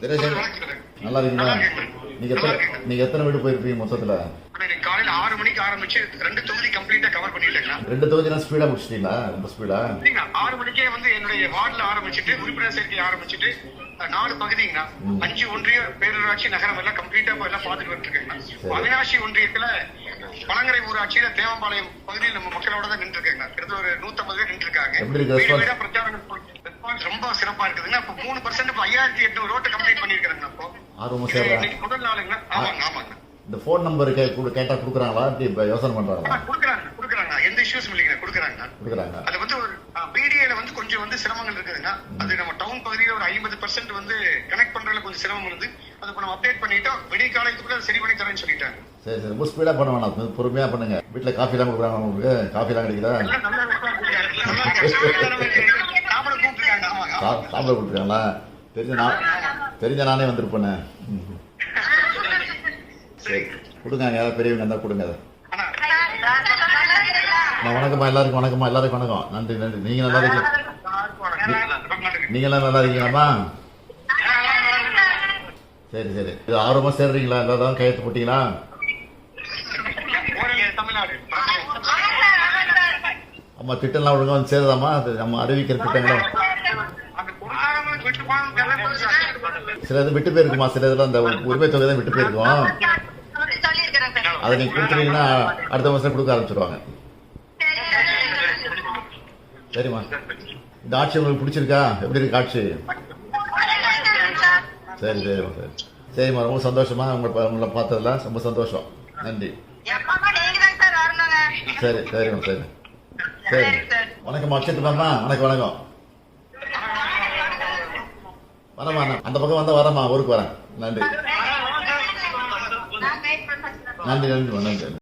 தினேஷ் நல்லா இருக்கீங்களா. நீங்க எத்தனை. நீங்க எத்தனை வீடு போயிருப்பீங்க மொத்தத்துல? காலையில ஆறு மணிக்கு ஆரம்பிச்சு ரெண்டு தொகுதி கம்ப்ளீட்டா கவர் பண்ணிட்டேங்கண்ணா. ரெண்டு தொகுதினா ஸ்பீடா முடிச்சிட்டீங்களா? ரொம்ப ஸ்பீடா ஆறு மணிக்கே வந்து என்னுடைய வார்டுல ஆரம்பிச்சுட்டு உறுப்பினர் சேர்க்கை ஆரம்பிச்சுட்டு நாலு பகுதிங்கண்ணா. அஞ்சு ஒன்றிய பேரூராட்சி நகரம் எல்லாம் கம்ப்ளீட்டா எல்லாம் பார்த்துட்டு வந்துருக்கேங்கண்ணா. அவினாசி ஒன்றியத்துல பழங்கரை ஊராட்சியில தேவம்பாளையம் பகுதியில் நம்ம மக்களோட தான் நின்று இருக்கேங்க கிட்டத்தட்ட ஒரு நூத்தம்பது பேர் நின்று இருக்காங்க வீடு? வீடா பிரச்சாரம் ரெஸ்பான்ஸ் ரொம்ப சிறப்பா இருக்குதுங்க இப்ப மூணு பர்சன்ட் ஐயாயிரத்தி எட்நூறு ரோட்டை கம்ப்ளீட் பண்ணிருக்கிறேங்க அப்போ. ஆர்வமா இன்னைக்கு முதல் நாளுங்க. ஆமாங்க ஆமாங்க. இந்த ஃபோன் நம்பர் கேட்டா கொடுக்குறாங்களா? இப்படி இப்போ யோசனை பண்றாங்களா? கொடுக்குறாங்க கொடுக்குறாங்க. எந்த இஷ்யூஸும் இல்லைங்க கொடுக்குறாங்க. கொடுக்குறாங்க. அது வந்து ஒரு பிடிஏல வந்து கொஞ்சம் வந்து சிரமங்கள் இருக்குதுங்க. அது நம்ம டவுன் பகுதியில ஒரு ஐம்பது பர்சன்ட் வந்து கனெக்ட் பண்றதுல கொஞ்சம் சிரமம் இருந்து அது இப்ப நம்ம அப்டேட் பண்ணிட்டோம். விடிய காலத்துக்குள்ள சரி பண்ணி தரேன்னு சொல்லிட்டாங்க. சரி சரி. ரொம்ப ஸ்பீடா பண்ண வேணாம். பொறுமையா பண்ணுங்க. வீட்டில் காஃபிலாம் கொடுக்குறாங்க உங்களுக்கு? கிடைக்குதா? எல்லாம் நல்ல response இருக்காங்க. நல்லா இருக்காங்க. சாப்பிட கூப்பிட்டுருக்காங்க. ஆமாங்க சா சாப்பிட கொடுத்துருக்காங்களா தெரிஞ்ச நான் தெரிஞ்ச நானே வந்திருப்பேனே. சரி கொடுங்க யாராவது பெரியவங்க இருந்தால் கொடுங்க அதை. வணக்கம்மா எல்லாருக்கும் வணக்கம்மா எல்லாருக்கும் வணக்கம். நன்றி நன்றி. நீங்கள் நல்லா இருக்கீங்க. நீங்களாம் நல்லா இருக்கீங்களாம்மா? சரி சரி. இது ஆர்வமாக சேர்றீங்களா? எல்லாரும் கையெழுத்து போட்டீங்களா? ஆமாம் அம்மா திட்டம்லாம் ஒழுங்கா வந்து சேருதாம்மா? அது நம்ம அறிவிக்கிற திட்டங்களும் சிலது விட்டு சில போயிருக்குமா? சிலதுல அந்த உரிமை தொகை தான் விட்டு போயிருக்கும். அதை நீங்க கொடுத்துட்டீங்கன்னா அடுத்த மாசம் கொடுக்க ஆரம்பிச்சிருவாங்க. சரிம்மா. இந்த ஆட்சி உங்களுக்கு பிடிச்சிருக்கா? எப்படி இருக்கு ஆட்சி? சரி சரிம்மா சரி. சரிம்மா ரொம்ப சந்தோஷமா உங்களை உங்களை பார்த்ததுல ரொம்ப சந்தோஷம். நன்றி. சரி சரிம்மா சரி. சரி. வணக்கம் அக்ஷயத்துமாம்மா வணக்கம் வணக்கம். வரமா அந்த பக்கம் வந்தால் வரமா ஊருக்கு வரேன். நன்றி. நன்றி நன்றி நன்றி.